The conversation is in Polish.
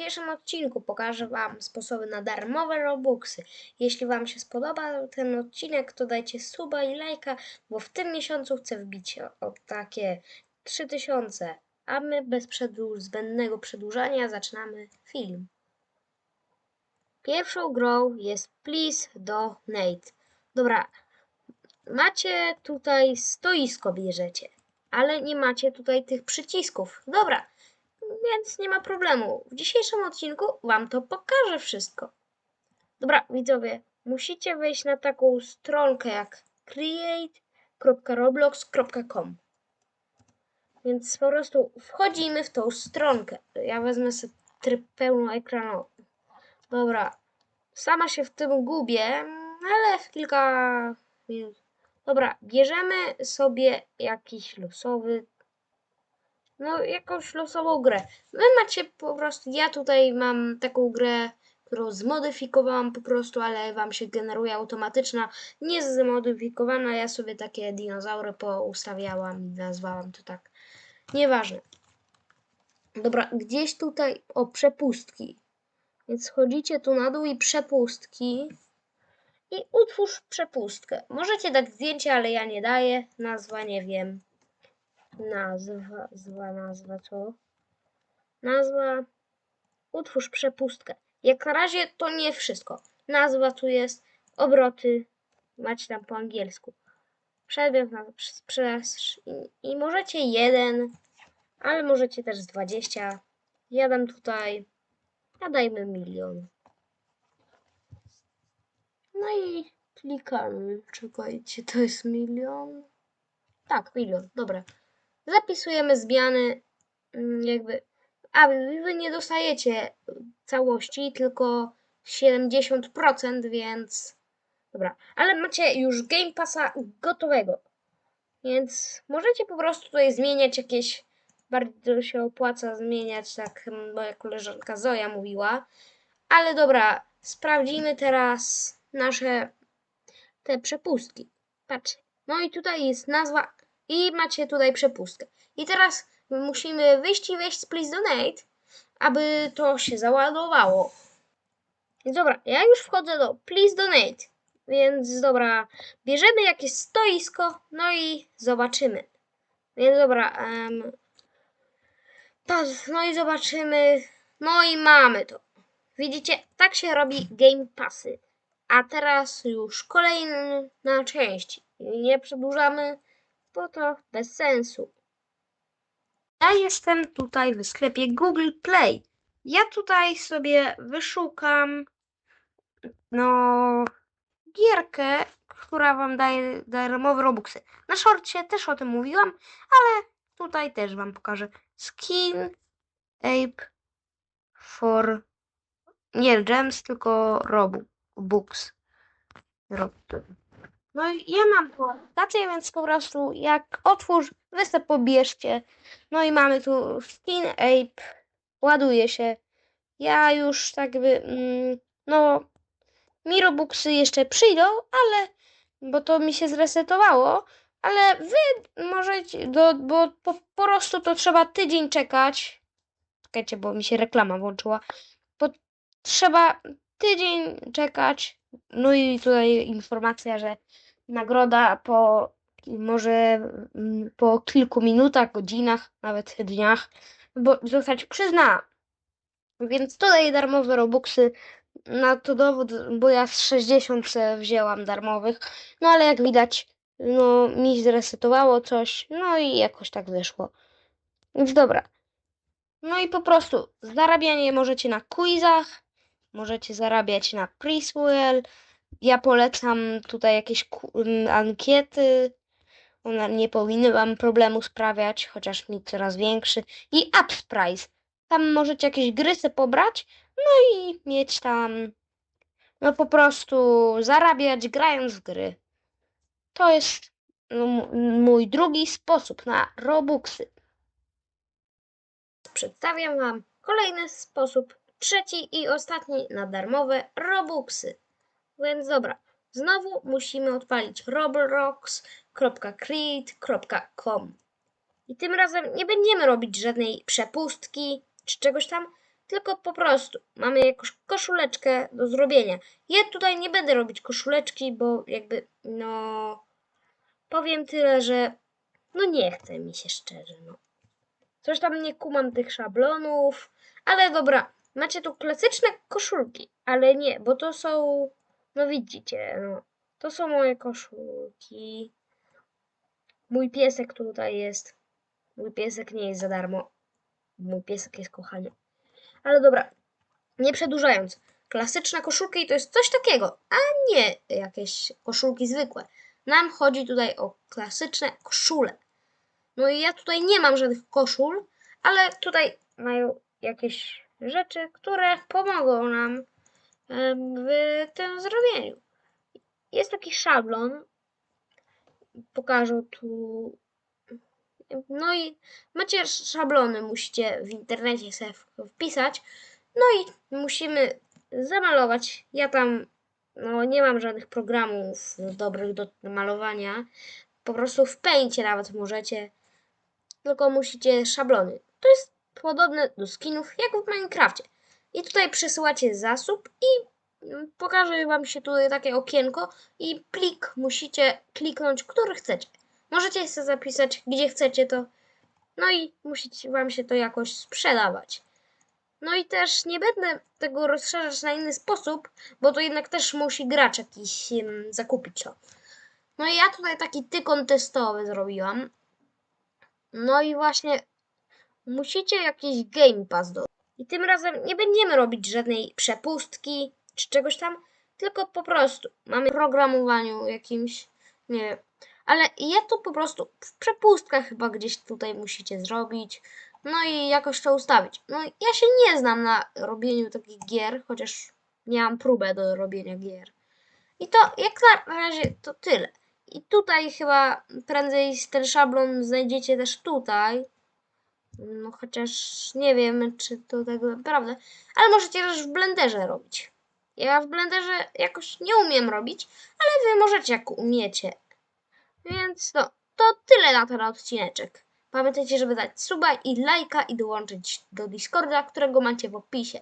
dzisiejszym odcinku pokażę Wam sposoby na darmowe Robuxy. Jeśli Wam się spodoba ten odcinek, to dajcie suba i lajka, bo w tym miesiącu chcę wbić o takie 3000. A my bez przedłuż, zbędnego przedłużania zaczynamy film. Pierwszą grą jest Please Donate. Dobra, macie tutaj stoisko bierzecie, ale nie macie tutaj tych przycisków. Dobra, więc nie ma problemu. W dzisiejszym odcinku Wam to pokażę wszystko. Dobra, widzowie, musicie wejść na taką stronkę jak create.roblox.com. Więc po prostu wchodzimy w tą stronkę. Ja wezmę sobie tryb pełnoekranowy. Dobra, sama się w tym gubię, ale kilka minut. Dobra, bierzemy sobie jakiś losowy no, jakąś losową grę. Wy macie po prostu, ja tutaj mam taką grę, którą zmodyfikowałam po prostu, ale wam się generuje automatyczna, nie zmodyfikowana, ja sobie takie dinozaury poustawiałam i nazwałam to tak. Nieważne. Dobra, gdzieś tutaj, o, przepustki. Więc schodzicie tu na dół i przepustki. I utwórz przepustkę. Możecie dać zdjęcie, ale ja nie daję. Nazwa nie wiem nazwa, zła nazwa, co? Nazwa, utwórz przepustkę. Jak na razie to nie wszystko. Nazwa tu jest, obroty, macie tam po angielsku. Przedmiot na sprzedaż i, i możecie jeden, ale możecie też z 20. Ja dam tutaj, ja dajmy milion. No i klikamy. Czekajcie, to jest milion? Tak, milion, dobra zapisujemy zmiany mm, jakby, a wy nie dostajecie całości, tylko 70%, więc dobra, ale macie już Game Passa gotowego, więc możecie po prostu tutaj zmieniać jakieś, bardzo się opłaca zmieniać, tak moja koleżanka Zoja mówiła, ale dobra, sprawdzimy teraz nasze te przepustki. Patrzcie, no i tutaj jest nazwa i macie tutaj przepustkę. I teraz musimy wyjść i wejść z Please Donate, aby to się załadowało. Więc dobra, ja już wchodzę do Please Donate. Więc dobra, bierzemy jakieś stoisko, no i zobaczymy. Więc dobra, um, no i zobaczymy. No i mamy to. Widzicie, tak się robi Game Passy. A teraz już kolejna część. Nie przedłużamy bo to bez sensu. Ja jestem tutaj w sklepie Google Play. Ja tutaj sobie wyszukam no gierkę, która wam daje darmowe robuxy. Na shortcie też o tym mówiłam, ale tutaj też wam pokażę. Skin Ape for nie gems, tylko robux. No ja mam tu aplikację, więc po prostu jak otwórz, wy sobie pobierzcie. No i mamy tu Skin Ape, ładuje się. Ja już tak by, mm, no, mi Robuxy jeszcze przyjdą, ale, bo to mi się zresetowało, ale wy możecie, do, bo po, po prostu to trzeba tydzień czekać. Czekajcie, bo mi się reklama włączyła. Bo trzeba tydzień czekać. No i tutaj informacja, że nagroda po może mm, po kilku minutach, godzinach, nawet dniach, bo zostać przyznana. Więc tutaj darmowe robuxy na to dowód, bo ja z 60 wzięłam darmowych, no ale jak widać, no mi zresetowało coś, no i jakoś tak wyszło. Więc dobra. No i po prostu zarabianie możecie na quizach, możecie zarabiać na Priswell, ja polecam tutaj jakieś ankiety. One nie powinny Wam problemu sprawiać, chociaż mi coraz większy. I Apps Price. Tam możecie jakieś gry sobie pobrać, no i mieć tam, no po prostu zarabiać grając w gry. To jest no, mój drugi sposób na Robuxy. Przedstawiam Wam kolejny sposób, trzeci i ostatni na darmowe Robuxy. Więc dobra, znowu musimy odpalić roblox.create.com i tym razem nie będziemy robić żadnej przepustki czy czegoś tam, tylko po prostu mamy jakąś koszuleczkę do zrobienia. Ja tutaj nie będę robić koszuleczki, bo jakby, no, powiem tyle, że no nie chce mi się szczerze, no. Coś tam nie kumam tych szablonów, ale dobra, macie tu klasyczne koszulki, ale nie, bo to są, no widzicie, no, to są moje koszulki. Mój piesek tutaj jest. Mój piesek nie jest za darmo. Mój piesek jest kochany. Ale dobra, nie przedłużając. Klasyczne koszulki to jest coś takiego, a nie jakieś koszulki zwykłe. Nam chodzi tutaj o klasyczne koszule. No i ja tutaj nie mam żadnych koszul, ale tutaj mają jakieś rzeczy, które pomogą nam w tym zrobieniu. Jest taki szablon. Pokażę tu. No i macie szablony, musicie w internecie sobie wpisać. No i musimy zamalować. Ja tam no, nie mam żadnych programów dobrych do malowania. Po prostu w Paincie nawet możecie. Tylko musicie szablony. To jest podobne do skinów jak w Minecrafcie. I tutaj przesyłacie zasób i mm, pokaże Wam się tutaj takie okienko i plik musicie kliknąć, który chcecie. Możecie sobie zapisać, gdzie chcecie to. No i musi Wam się to jakoś sprzedawać. No i też nie będę tego rozszerzać na inny sposób, bo to jednak też musi gracz jakiś em, zakupić to. No i ja tutaj taki tykon testowy zrobiłam. No i właśnie musicie jakiś Game Pass do. I tym razem nie będziemy robić żadnej przepustki czy czegoś tam, tylko po prostu mamy programowaniu jakimś, nie wiem, ale ja to po prostu w przepustkach chyba gdzieś tutaj musicie zrobić. No i jakoś to ustawić. No ja się nie znam na robieniu takich gier, chociaż miałam próbę do robienia gier. I to jak na razie to tyle. I tutaj chyba prędzej ten szablon znajdziecie też tutaj. No chociaż nie wiem, czy to tak naprawdę. Ale możecie też w Blenderze robić. Ja w Blenderze jakoś nie umiem robić, ale wy możecie jak umiecie. Więc no, to tyle na ten odcineczek. Pamiętajcie, żeby dać suba i lajka i dołączyć do Discorda, którego macie w opisie.